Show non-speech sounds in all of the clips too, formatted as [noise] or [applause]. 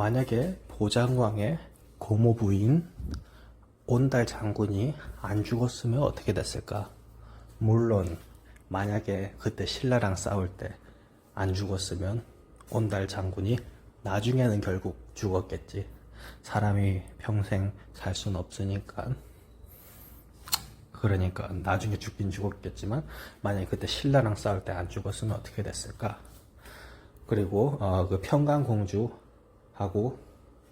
만약에 보장왕의 고모 부인 온달 장군이 안 죽었으면 어떻게 됐을까? 물론 만약에 그때 신라랑 싸울 때 안 죽었으면 온달 장군이 나중에는 결국 죽었겠지. 사람이 평생 살 수는 없으니까. 그러니까 나중에 죽긴 죽었겠지만 만약에 그때 신라랑 싸울 때 안 죽었으면 어떻게 됐을까? 그리고 어, 그 평강 공주 하고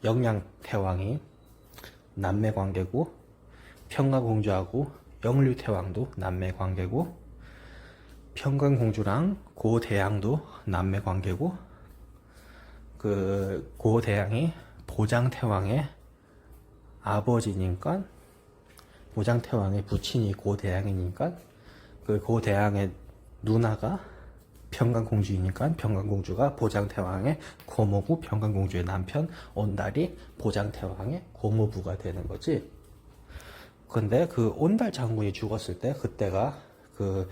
영양 태왕이 남매 관계고 평강 공주하고 영류 태왕도 남매 관계고 평강 공주랑 고대양도 남매 관계고 그 고대양이 보장 태왕의 아버지니까 보장 태왕의 부친이 고대양이니까 그 고대양의 누나가 평강공주이니까 평강공주가 보장태왕의 고모부 평강공주의 남편 온달이 보장태왕의 고모부가 되는 거지. 근데 그 온달 장군이 죽었을 때 그때가 그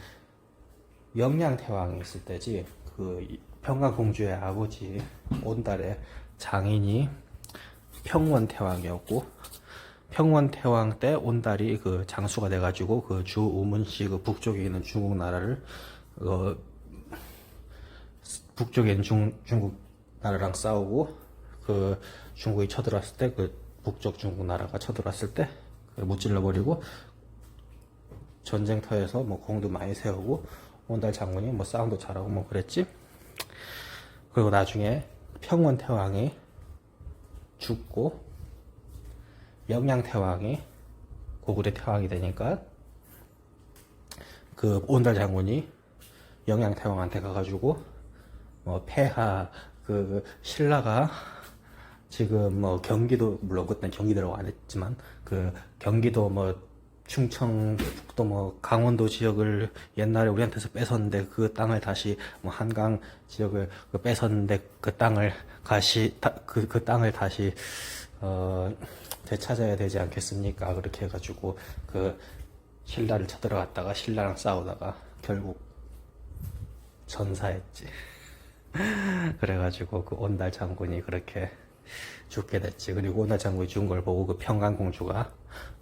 영양태왕이 있을 때지. 그 평강공주의 아버지 온달의 장인이 평원태왕이었고 평원태왕 때 온달이 그 장수가 돼가지고 그 주우문시 그 북쪽에 있는 중국 나라를 어, 있는 중, 중국 나라랑 싸우고 그 중국이 쳐들어왔을 때 그 북쪽 중국 나라가 쳐들어왔을 때그 무찔러 버리고 전쟁터에서 뭐 공도 많이 세우고 온달 장군이 뭐 싸움도 잘하고 뭐 그랬지. 그리고 나중에 평원 태왕이 죽고 영양 태왕이 고구려 태왕이 되니까 그 온달 장군이 영양 태왕한테 가가지고 뭐 폐하 그 신라가 지금 뭐 경기도 물론 그때 경기도라고 안 했지만 그 경기도 뭐 충청 북도 뭐 강원도 지역을 옛날에 우리한테서 뺏었는데 그 땅을 다시 뭐 한강 지역을 그 뺏었는데 그 땅을 다시 그, 그 땅을 다시 어 되찾아야 되지 않겠습니까? 그렇게 해가지고 그 신라를 쳐들어갔다가 신라랑 싸우다가 결국 전사했지. [laughs] 그래가지고 그 온달 장군이 그렇게 죽게 됐지. 그리고 온달 장군이 죽은 걸 보고 그 평강 공주가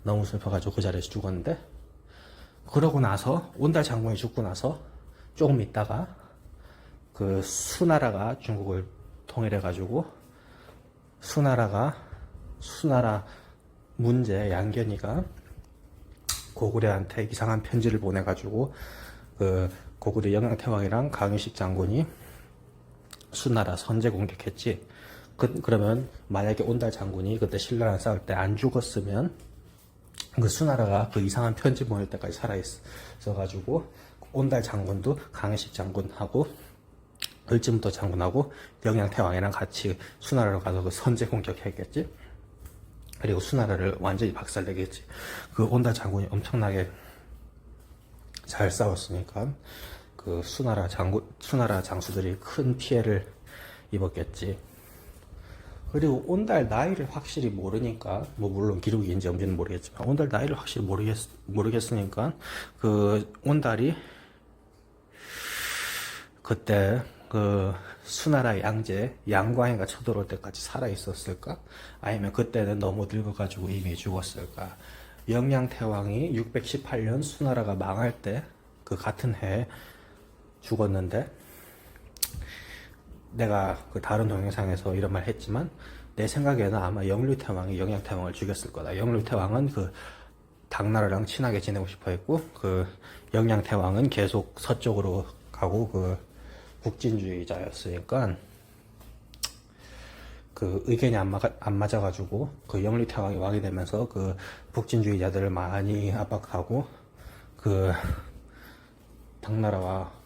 너무 슬퍼가지고 그 자리에서 죽었는데 그러고 나서 온달 장군이 죽고 나서 조금 있다가 그 수나라가 중국을 통일해가지고 수나라가 수나라 문제 양견이가 고구려한테 이상한 편지를 보내가지고 그 고구려 영양태왕이랑 강유식 장군이 수나라 선제 공격했지. 그, 그러면 만약에 온달 장군이 그때 신라랑 싸울 때 안 죽었으면 그 수나라가 그 이상한 편지 보낼 때까지 살아있어가지고 온달 장군도 강혜식 장군하고 을지부터 장군하고 영양태왕이랑 같이 수나라로 가서 그 선제 공격했겠지. 그리고 수나라를 완전히 박살내겠지. 그 온달 장군이 엄청나게 잘 싸웠으니까 그 수나라 장군 수나라 장수들이 큰 피해를 입었겠지. 그리고 온달 나이를 확실히 모르니까 뭐 물론 기록인지 없는지는 모르겠지만 온달 나이를 확실히 모르겠 모르겠으니까 그 온달이 그때 그 수나라 양제 양광이가 쳐들어올 때까지 살아 있었을까? 아니면 그때는 너무 늙어가지고 이미 죽었을까? 영양태왕이 618년 수나라가 망할 때 그 같은 해에 죽었는데 내가 그 다른 동영상에서 이런 말 했지만 내 생각에는 아마 영류태왕이 영양태왕을 죽였을 거다. 영류태왕은 그 당나라랑 친하게 지내고 싶어 했고 그 영양태왕은 계속 서쪽으로 가고 그 북진주의자였으니까 그 의견이 안, 맞아, 안 맞아가지고 그 영류태왕이 왕이 되면서 그 북진주의자들을 많이 압박하고 그 당나라와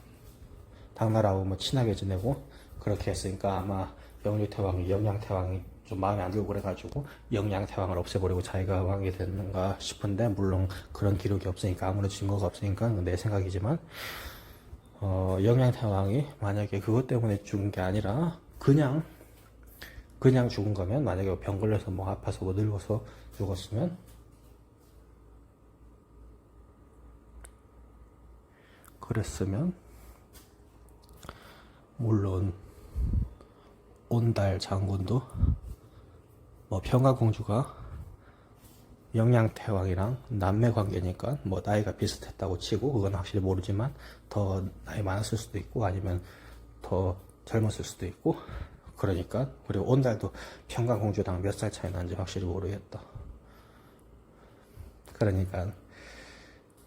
당나라하고 뭐 친하게 지내고 그렇게 했으니까 아마 영류태왕이 영양태왕이 좀 마음에 안 들고 그래가지고 영양태왕을 없애버리고 자기가 왕이 됐는가 싶은데 물론 그런 기록이 없으니까 아무런 증거가 없으니까 내 생각이지만 어, 영양태왕이 만약에 그것 때문에 죽은 게 아니라 그냥 그냥 죽은 거면 만약에 병 걸려서 뭐 아파서 뭐 늙어서 죽었으면 그랬으면 물론 온달 장군도 뭐 평화공주가 영양태왕이랑 남매 관계니까 뭐 나이가 비슷했다고 치고 그건 확실히 모르지만 더 나이 많았을 수도 있고 아니면 더 젊었을 수도 있고 그러니까 그리고 온달도 평강공주랑 몇 살 차이 나는지 확실히 모르겠다. 그러니까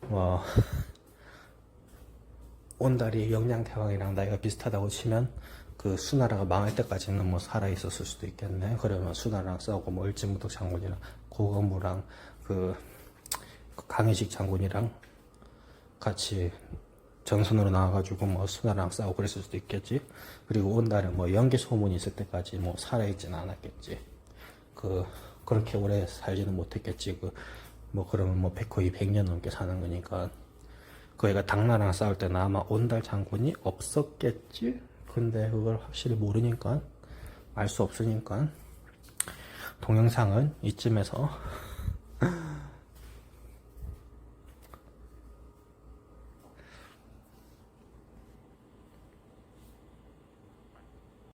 뭐 온달이 영양태왕이랑 나이가 비슷하다고 치면 그 수나라가 망할 때까지는 뭐 살아 있었을 수도 있겠네. 그러면 수나라랑 싸우고 뭐 을지무덕 장군이랑 고건무랑 그, 그 강희식 장군이랑 같이 전선으로 나와가지고 뭐 수나라랑 싸우고 그랬을 수도 있겠지. 그리고 온달은 뭐 연기 소문이 있을 때까지 뭐 살아있지는 않았겠지. 그 그렇게 오래 살지는 못했겠지. 그 뭐 그러면 뭐 백- 거의 100년 넘게 사는 거니까. 그 애가 당나라랑 싸울 때는 아마 온달 장군이 없었겠지? 근데 그걸 확실히 모르니까, 알 수 없으니까, 동영상은 이쯤에서